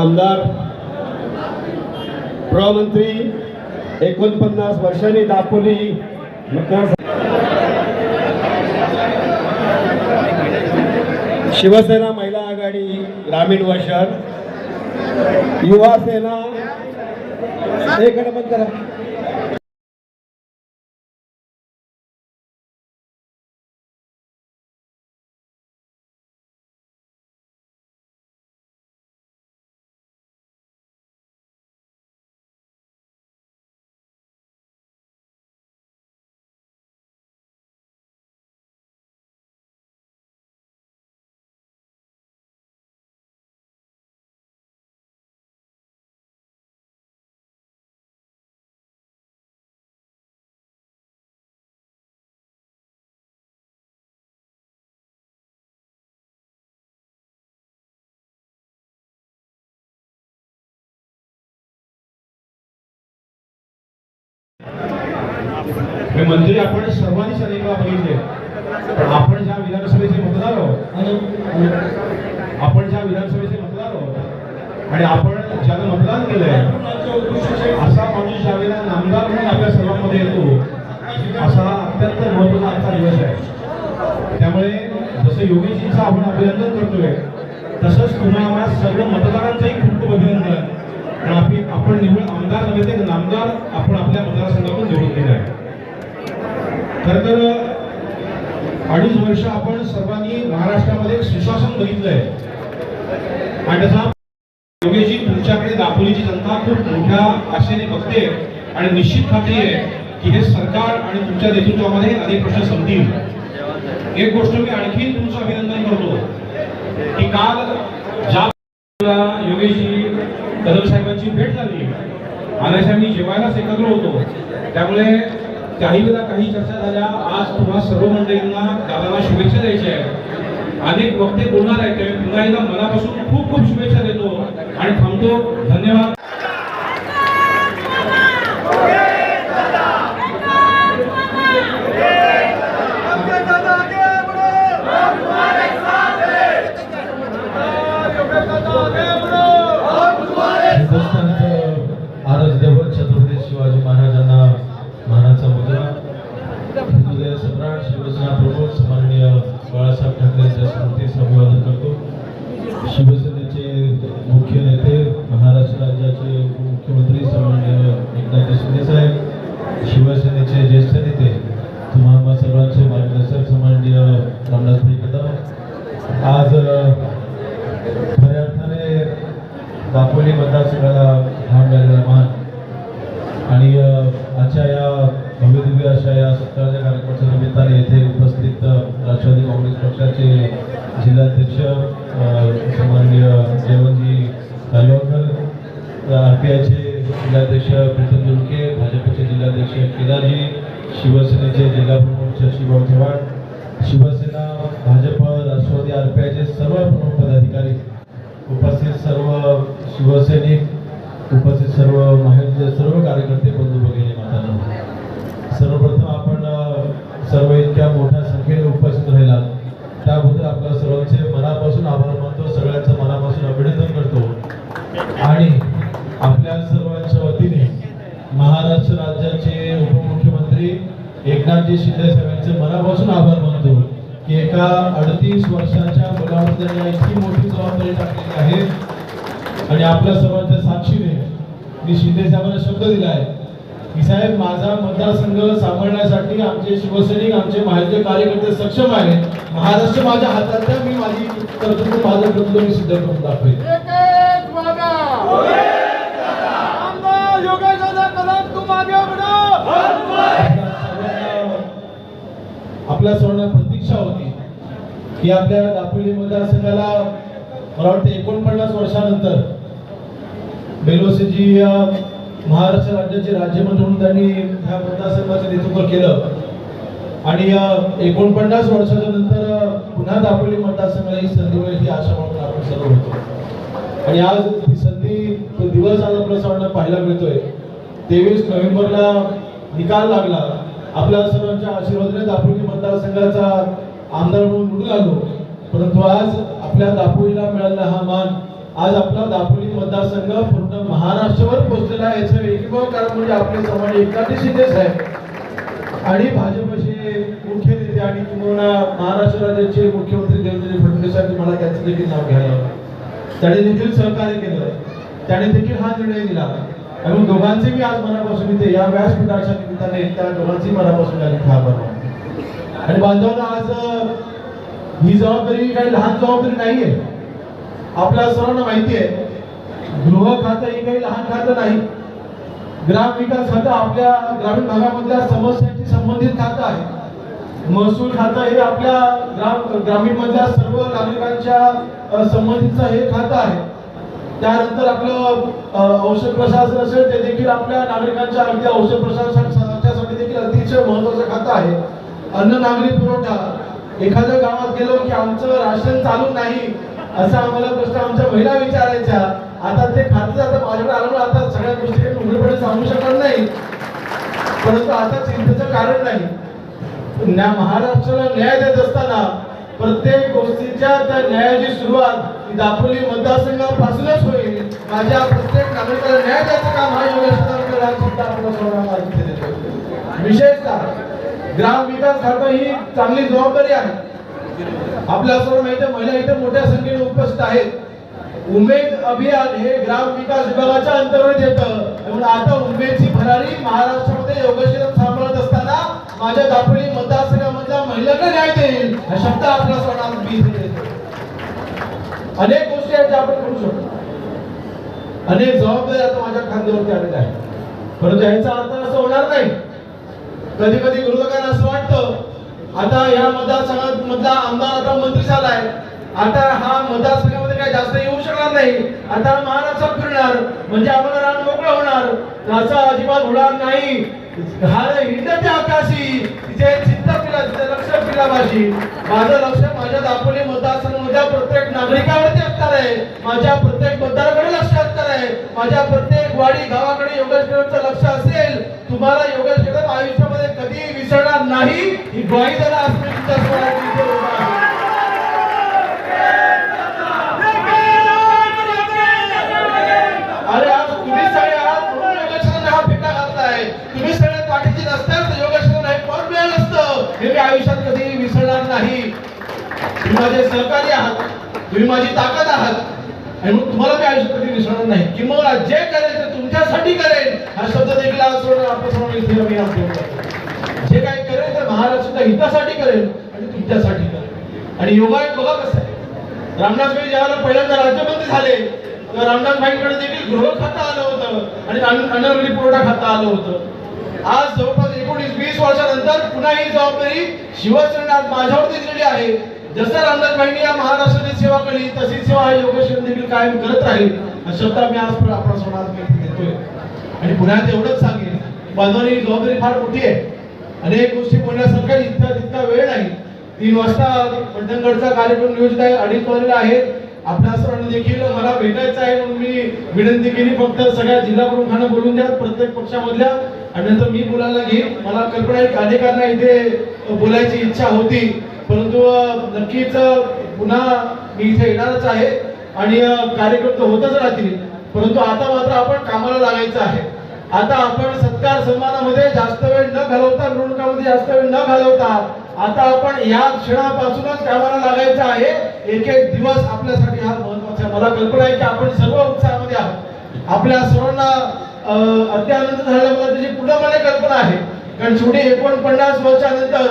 आमदार गृहमंत्री एकोणपन्नास वर्षांनी दापोली शिवसेना महिला आघाडी ग्रामीण वर्षन युवा सेना. एक मिनिट मंत्री आपण सर्वांनीच अनेकदा बघितले. पण आपण ज्या विधानसभेचे मतदार आहोत आपण ज्या विधानसभेचे मतदार आहोत आणि आपण ज्याला मतदान केलंय असा माणूस ज्यावेळेला नामदार म्हणून आपल्या सर्वांमध्ये येतो असा अत्यंत महत्त्वाचा आजचा दिवस आहे. त्यामुळे जसं योगेशजींचं आपण अभिनंदन करतोय तसंच तुम्हा आम्हा सर्व मतदारांचंही खूप खूप अभिनंदन. कारण आपण निवड आमदार नव्हे ते नामदार आपण आपल्या मतदारसंघातून निवडून दिला आहे खरं तर अडीच वर्ष आपण सर्वांनी महाराष्ट्रामध्ये एक सुशासन बघितलंय. आणि त्याचा योगेशजी तुमच्याकडे दापोलीची जनता खूप मोठ्या आशेने बघते आणि निश्चित खात्री आहे की हे सरकार आणि तुमच्या नेतृत्वामध्ये अनेक प्रश्न संपतील. एक गोष्ट मी आणखी तुमचं अभिनंदन करतो की काल ज्या योगेशजी कदम साहेबांची भेट झाली आणि मी जेवायलाच एकत्र होतो त्यामुळे काही वेळा काही चर्चा झाल्या. आज तुम्हा सर्व मंडळींना दादाला शुभेच्छा द्यायच्या आहेत. अनेक वक्ते बोलणार आहेत. पुन्हा एकदा मनापासून खूप खूप शुभेच्छा देतो. आणि थांबतो. धन्यवाद हिंदुस्थानचं आरस देवत छत्रपती शिवाजी महाराजांना मानाचा मुद्रा हिंदुदय सम्राट शिवसेना प्रमुख सन्माननीय बाळासाहेब ठाकरेंच्या स्मृतीस अभिवादन करतो शिवसेनेचे मुख्य नेते महाराष्ट्र राज्याचे उपमुख्यमंत्री सन्माननीय एकनाथ शिंदे साहेब शिवसेनेचे ज्येष्ठ नेते तुम्हा आम्हा सर्वांचे मार्गदर्शक सन्माननीय रामदासभाई कदम आज खऱ्या अर्थाने दापोली मतदारसंघाला हा मिळालेला मान आणि आजच्या या भव्यदिव्य अशा या सत्काराच्या कार्यक्रमाच्या निमित्ताने येथे उपस्थित राष्ट्रवादी काँग्रेस पक्षाचे जिल्हाध्यक्ष सन्माननीय जयवंतजी कालवकर आर पी आयचे जिल्हाध्यक्ष प्रीतम दुलके भाजपचे जिल्हाध्यक्ष केदारजी शिवसेनेचे जिल्हा प्रमुख शशीभाऊ चव्हाण शिवसेना भाजप राष्ट्रवादी आर पी आयचे सर्व प्रमुख पदाधिकारी उपस्थित सर्व शिवसैनिक उपस्थित सर्व माहिती सर्व कार्यकर्ते बंधू भगिनी मातांनो सर्वप्रथम आपण सर्व इतक्या मोठ्या संख्येने उपस्थित राहिला. त्याबद्दल आपल्या सर्वांचे मनापासून आभार मानतो सगळ्यांचं मनापासून अभिनंदन करतो. आणि आपल्या सर्वांच्या वतीने महाराष्ट्र राज्याचे उपमुख्यमंत्री एकनाथजी शिंदे साहेबांचे मनापासून आभार मानतो की एका अडतीस वर्षाच्या त्यांनी इतकी मोठी जबाबदारी टाकलेली आहे आणि आपल्या सर्वांच्या साक्षीने मी शिंदे साहेबांना शब्द दिला आहे की साहेब माझा मतदारसंघ सांभाळण्यासाठी आमचे शिवसैनिक आमचे माहिती कार्यकर्ते सक्षम आहेत. महाराष्ट्र माझ्या हातात द्या मी माझी कर्तृत्व माझं कर्तृत्व मी सिद्ध करून बढ़ो आपल्या सर्वांना प्रतीक्षा होती. की आपल्या दापोली मतदारसंघाला मला वाटतं एकोणपन्नास वर्षानंतर बेलोसेजी या महाराष्ट्र राज्याचे राज्यमंत्री म्हणून त्यांनी ह्या मतदारसंघाचं नेतृत्व केलं. आणि एकोणपन्नास वर्षाच्या नंतर पुन्हा दापोली मतदारसंघाला ही संधी मिळेल ही आशा म्हणून आपण सर्व होतो आणि आज ही संधी तो दिवस आज आपल्या सर्वांना पाहायला मिळतोय तेवीस नोव्हेंबरला निकाल लागला. आपल्या सर्वांच्या आशीर्वादाने दापोली मतदारसंघाचा आमदार म्हणून निवडून आलो. परंतु आज आपल्या दापोलीला मिळालेला हा मान आज आपला दापोली मतदारसंघ पूर्ण महाराष्ट्रभर पोहोचलेला आहे. याचं एकमेव कारण म्हणजे आपले समाज एकनाथी शिंदेच आहे आणि भाजपचे मुख्य नेते आणि किंवा महाराष्ट्र राज्याचे मुख्यमंत्री देवेंद्र फडणवीसांनी मला त्याचं देखील नाव घ्यायला त्याने देखील सहकार्य केलं. त्याने देखील हा निर्णय दिला. आणि दोघांचे मी आज मनापासून इथे या व्यासपीठाच्या निमित्ताने त्या दोघांची मनापासून या ठिकाणी आभार आणि बांधवांना आज ही जबाबदारी काही लहान जबाबदारी नाहीये. आपल्या सर्वांना माहिती आहे गृह खातं हे काही लहान खातं नाही. ग्राम विकास खातं आपल्या ग्रामीण भागामधल्या समस्यांशी संबंधित खातं आहे. महसूल खातं हे आपल्या ग्राम ग्रामीण मधल्या सर्व नागरिकांच्या संबंधीचं हे खातं आहे. त्यानंतर आपलं औषध प्रशासन असेल ते देखील आपल्या नागरिकांच्या अगदी औषध प्रशासनासाठी देखील अतिशय महत्वाचं खातं आहे. अन्न नागरी पुरवठा. एखाद्या गावात गेलो की आमचं राशन चालू नाही असा आम्हाला प्रश्न आमच्या महिला विचारायच्या. आता ते खातं आता माझ्याकडे आलं आता सगळ्या गोष्टी उघडपणे सांगू शकणार नाही. परंतु आता चिंतेचं कारण नाही. न्या महाराष्ट्राला न्याय देत असताना प्रत्येक गोष्टीच्या त्या न्यायाची सुरुवात दापोली मतदारसंघापासूनच होईल. माझ्या प्रत्येक नागरिकाला न्याय द्यायचं काम हा योगेश माहिती विशेषतः ग्राम विकास खातं ही चांगली जबाबदारी आहे. आपल्या सर्व माहिती महिला इथे मोठ्या संख्येने उपस्थित आहेत. उमेद अभियान हे ग्राम विकास विभागाच्या अंतर्गत येतं. म्हणून आता उमेदची भरारी महाराष्ट्रामध्ये योगेश्वर सांभाळत असताना माझ्या दापोली मतदारसंघामधल्या महिलांना न्याय देईल हा शब्द आपल्या सर्वांना मी अनेक गोष्टी आहेत ज्या आपण करू शकतो. अनेक जबाबदारी आता माझ्या खांद्यावरती आलेल्या आहेत. परंतु याचा अर्थ असं होणार नाही. कधी कधी विरोधकांना असं वाटतं आता या मतदारसंघात मधला आमदार आता मंत्री झालाय. आता हा मतदारसंघामध्ये काही जास्त येऊ शकणार नाही. आता महाराष्ट्रात फिरणार म्हणजे आम्हाला रान मोकळं होणार. असं अजिबात होणार नाही. हार हिंडते आकाशी तिथे चित्त पिला तिथे लक्ष पिला माझी माझं लक्ष माझ्या दापोली मतदारसंघामधल्या प्रत्येक नागरिकावरती असणार आहे. माझ्या प्रत्येक मतदाराकडे लक्ष असणार आहे. माझ्या प्रत्येक वाडी गावाकडे योगेश लक्ष असेल तुम्हाला योगेश आयुष्य कधी विसरणार नाही. ही ग्वाही त्याला आज मी अरे आज तुम्ही सगळे आहात म्हणून योगेश्वरांना हा फेटा घातलाय तुम्ही सगळ्यात पाठीची नसतात तर योगेश्वरांना हे पद मिळालं असतं. हे मी आयुष्यात कधी विसरणार नाही. तुम्ही माझे सहकारी आहात. तुम्ही माझी ताकद आहात. आणि मग तुम्हाला मी आयुष्यात कधी विसरणार नाही. किंवा जे करेल ते तुमच्यासाठी करेल. हा शब्द देखील आज सोडून आपण समोर इथे मी आज जे काही करेल ते सुद्धा हितासाठी करेल आणि तुमच्यासाठी करेल आणि योगा बघा कसं आहे. रामदास भाई ज्यावेळेला पहिल्यांदा राज्यमंत्री झाले तर रामदास भाईंकडे देखील गृह खातं आलं होतं आणि अन्न पुरवठा खातं आलं होतं. आज जवळपास एकोणीस वीस वर्षानंतर पुन्हा ही जबाबदारी शिवसेना आज माझ्यावरती दिलेली आहे. जसं रामदास भाईंनी या महाराष्ट्राची सेवा केली तशी सेवा हा योगेश्वर देखील कायम करत राहील. हा शब्द मी आज आपण सोडा देतोय आणि पुन्हा एवढंच सांगेन बांधवांनी ही जबाबदारी फार मोठी आहे. अनेक गोष्टी बोलण्यासारख्या इतका तितका वेळ नाही. तीन वाजता मंडणगडचा कार्यक्रम नियोजित आहे अडीच वाजलेला आहे. आपल्या सर्वांना देखील मला भेटायचं आहे म्हणून मी विनंती केली. फक्त सगळ्या जिल्हा प्रमुखांना बोलून द्या प्रत्येक पक्षामधल्या. आणि नंतर मी बोलायला घेईन. मला कल्पना आहे अनेकांना इथे बोलायची इच्छा होती. परंतु नक्कीच पुन्हा मी इथे येणारच आहे. आणि कार्यक्रम तर होतच राहतील. परंतु आता मात्र आपण कामाला लागायचं आहे. आता आपण सत्कार सन्मानामध्ये जास्त वेळ न घालवता मिरवणुकामध्ये जास्त वेळ न घालवता आता आपण या क्षणापासूनच कामाला लागायचं आहे. एक एक दिवस आपल्यासाठी हा महत्त्वाचा आहे. मला कल्पना आहे की आपण सर्व उत्साहामध्ये आहोत. आपल्या सर्वांना अत्यानंद झालेला मला त्याची पूर्ण मला कल्पना आहे. कारण शेवटी एकोणपन्नास वर्षानंतर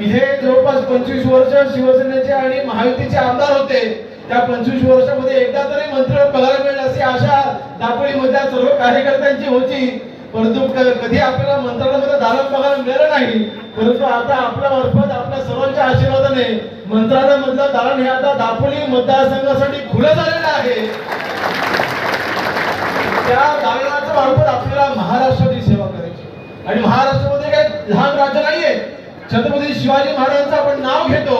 इथे जवळपास पंचवीस वर्ष शिवसेनेचे आणि महायुतीचे आमदार होते. त्या पंचवीस वर्षामध्ये एकदा तरी मंत्र पगार मिळेल अशी आशा दापोली मधल्या सर्व कार्यकर्त्यांची होती. परंतु कधी आपल्याला मंत्रालयामध्ये दालन पगार मिळालं नाही. परंतु आता आपल्या मार्फत आपल्या सर्वांच्या आशीर्वादाने मंत्रालय मधलं दालन हे आता दापोली मतदारसंघासाठी खुलं झालेलं आहे. त्या दालनाच्या मार्फत आपल्याला महाराष्ट्राची सेवा करायची. आणि महाराष्ट्रामध्ये काही लहान राज्य नाहीये. छत्रपती शिवाजी महाराजांचं आपण नाव घेतो.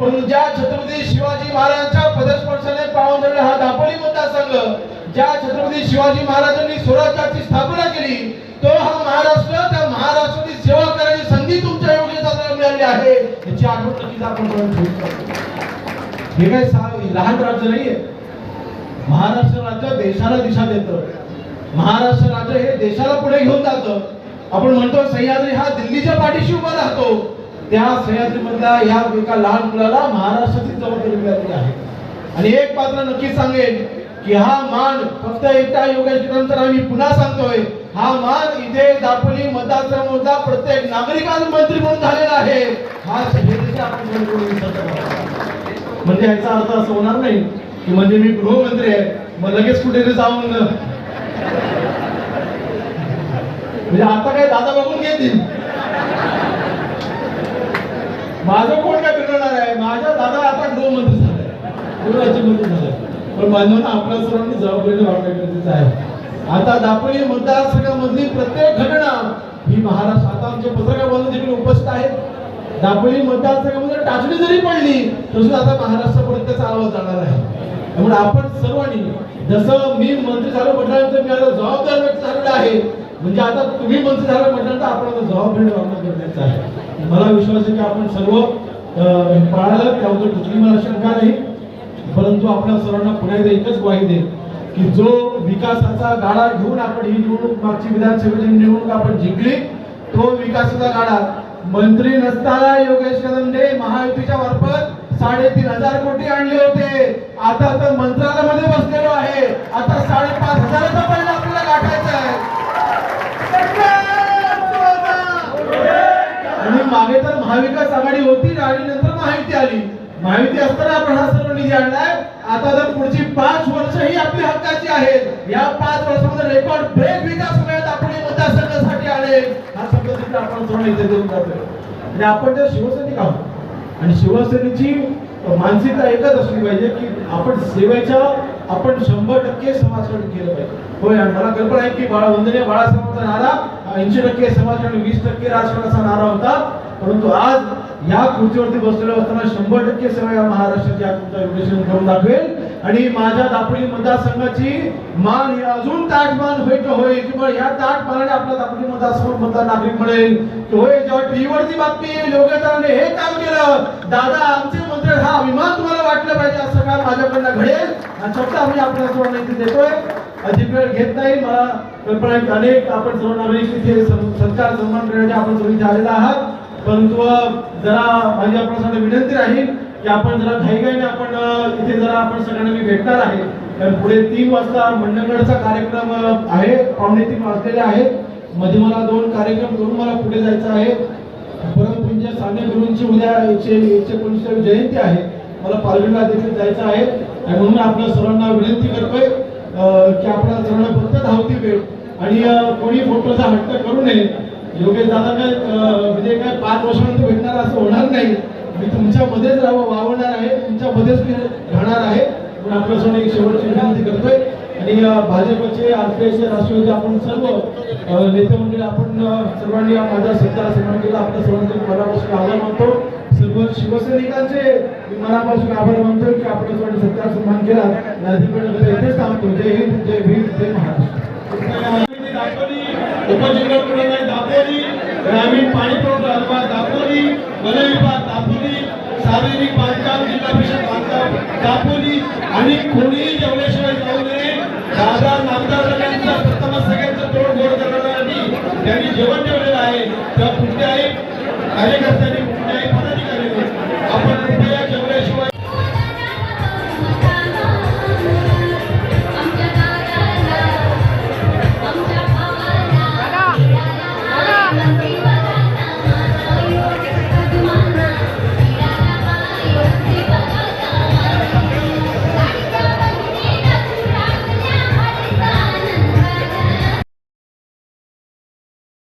परंतु ज्या छत्रपती शिवाजी महाराजांच्या पदस्पर्शाने पावन झालेला हा दापोली मतदारसंघ ज्या छत्रपती शिवाजी महाराजांनी स्वराज्याची स्थापना केली तो हा महाराष्ट्र त्या महाराष्ट्राची सेवा करायची संधी तुमच्या योग्य साधना मिळाली आहे. याची आठवण नक्कीच आपण करून हे काय लहान राज्य नाहीये. महाराष्ट्र राज्य देशाला दिशा देतं. महाराष्ट्र राज्य हे देशाला पुढे घेऊन जातं. आपण म्हणतो सह्याद्री हा दिल्लीच्या पाठीशी उभा राहतो. त्या सह्याद्रीमधल्या या एका लहान मुलाला महाराष्ट्राची जबाबदारी मिळालेली आहे. आणि एक पात्र नक्की सांगेन की हा मान फक्त एकटा योगेश नंतर आम्ही पुन्हा सांगतोय हा मान इथे दापोली मतदारसंघामधला प्रत्येक नागरिकांना मंत्री म्हणून झालेला आहे. हा आपण म्हणजे याचा अर्थ असं होणार नाही की म्हणजे मी गृहमंत्री आहे मग लगेच कुठे जाऊन म्हणजे आता काय दादा बघून घेतील. माझं कोण काय बिघडणार आहे? माझा दादा आता गृहमंत्री झालाय गृहराज्यमंत्री झालाय पण म्हणून आपल्या सर्वांनी जबाबदारी वाटणं गरजेचं आहे. आता दापोली मतदारसंघामधली प्रत्येक घटना ही महाराष्ट्र आता आमचे पत्रकार बांधव देखील उपस्थित आहेत. दापोली मतदारसंघामध्ये टाचणी जरी पडली तसं सुद्धा आता महाराष्ट्रापर्यंत त्याचा आवाज जाणार आहे. त्यामुळे आपण सर्वांनी जसं मी मंत्री झालो म्हटल्यानंतर मी आता जबाबदार व्यक्त झालेला आहे. म्हणजे आता तुम्ही मंत्री झालं म्हटल्यानंतर करायचं आहे. मला विश्वास आहे की आपण सर्व पाळलं पाळालं त्याबद्दल कुठली मला शंका नाही. परंतु आपल्या सर्वांना पुन्हा एकदा एकच ग्वाही दे की जो विकासाचा गाडा घेऊन आपण ही निवडणूक मागची विधानसभेची निवडणूक आपण जिंकली तो विकासाचा गाडा मंत्री नसताना योगेश कदमने महायुतीच्या मार्फत साडेतीन हजार कोटी आणले होते. आता तर मंत्रालयामध्ये बसलेलो आहे. आता साडेपाच हजाराचा पहिला आपल्याला गाठायचा आहे. मागे तर महाविकास आघाडी होती आणि नंतर माहिती आली. माहिती असताना आपण हा सर्व निधी आणलाय. आता तर पुढची पाच वर्ष ही आपली हक्काची आहेत या पाच वर्षामध्ये रेकॉर्ड ब्रेक विकास मिळत आपण मतदारसंघासाठी आले. हा शब्द तिथे आपण सर्व इथे देऊन जातोय. आणि आपण जर शिवसैनिक आहोत आणि शिवसेनेची मानसिकता एकच असली पाहिजे की आपण सेवेच्या आपण शंभर टक्के समाजकारण केलं पाहिजे. होय मला कल्पना आहे की बाळा वंदने बाळासाहेबांचा नारा ऐंशी टक्के समाजकारण वीस टक्के राजकारणाचा नारा होता. परंतु आज या खुर्चीवरती बसलेलो असताना शंभर टक्के सेवा या महाराष्ट्राची तुमचा योगेशन करून दाखवेल. आणि माझ्या दापोली मतदारसंघाची मान ही अजून ताटमान होईल होईल किंवा या ताटमानाने आपल्या दापोली मतदारसंघ मतदार नागरिक म्हणेल की होय जेव्हा टीव्हीवरती बातमी येईल योगेशाने हे काम केलं. दादा आमचे मंत्री हा अभिमान तुम्हाला वाटलं पाहिजे असं काम माझ्याकडनं घडेल. आणि शब्द आम्ही आपल्या सर्व माहिती देतोय. अधिक वेळ घेत नाही मला कल्पना अनेक आपण सर्व नागरिक इथे सत्कार सन्मान करण्याचे आपण सगळी झालेला आहात. परंतु जरा माझी आपल्यासाठी विनंती राहील की आपण जरा घाईघाईने आपण इथे जरा आपण सगळ्यांना मी भेटणार आहे. कारण पुढे तीन वाजता मंडळगडचा कार्यक्रम आहे पावणे तीन वाजलेले आहेत मध्ये मला दोन कार्यक्रम करून मला पुढे जायचं आहे. परमपूज्य साने गुरूंची उद्या एकशे एकशे एकोणीसावी जयंती आहे. मला पालघरला देखील जायचं आहे. आणि म्हणून आपल्या सर्वांना विनंती करतोय की आपल्या सर्वांना फक्त धावती वेळ आणि कोणी फोटोचा हट्ट करू नये योगेश दादा काय म्हणजे काय पाच वर्षानंतर भेटणार असं होणार नाही. मी तुमच्या मध्येच राह वावरणार आहे तुमच्या मध्येच मी राहणार आहे. पण आपल्यासमोर एक शेवटची विनंती करतोय. आणि अ, भाजपचे आरपीएसचे राष्ट्रवादी आपण सर्व नेते मंडळी आपण सर्वांनी माझ्या सत्ता सन्मान केला आपल्या सर्वांचे मनापासून आभार मानतो. सर्व शिवसैनिकांचे मनापासून आभार मानतो की आपण सर्वांनी सत्ता सन्मान केला. आणि इथेच थांबतो. जय हिंद जय भीम जय महाराष्ट्र. उपजिल्हा ग्रामीण पाणी पुरवठा अथवा दापोली वन विभाग दापोली शारीरिक बांधकाम जिल्हा परिषद बांधकाम दापोली आणि कोणीही जेवल्याशिवाय जाऊ नये दादा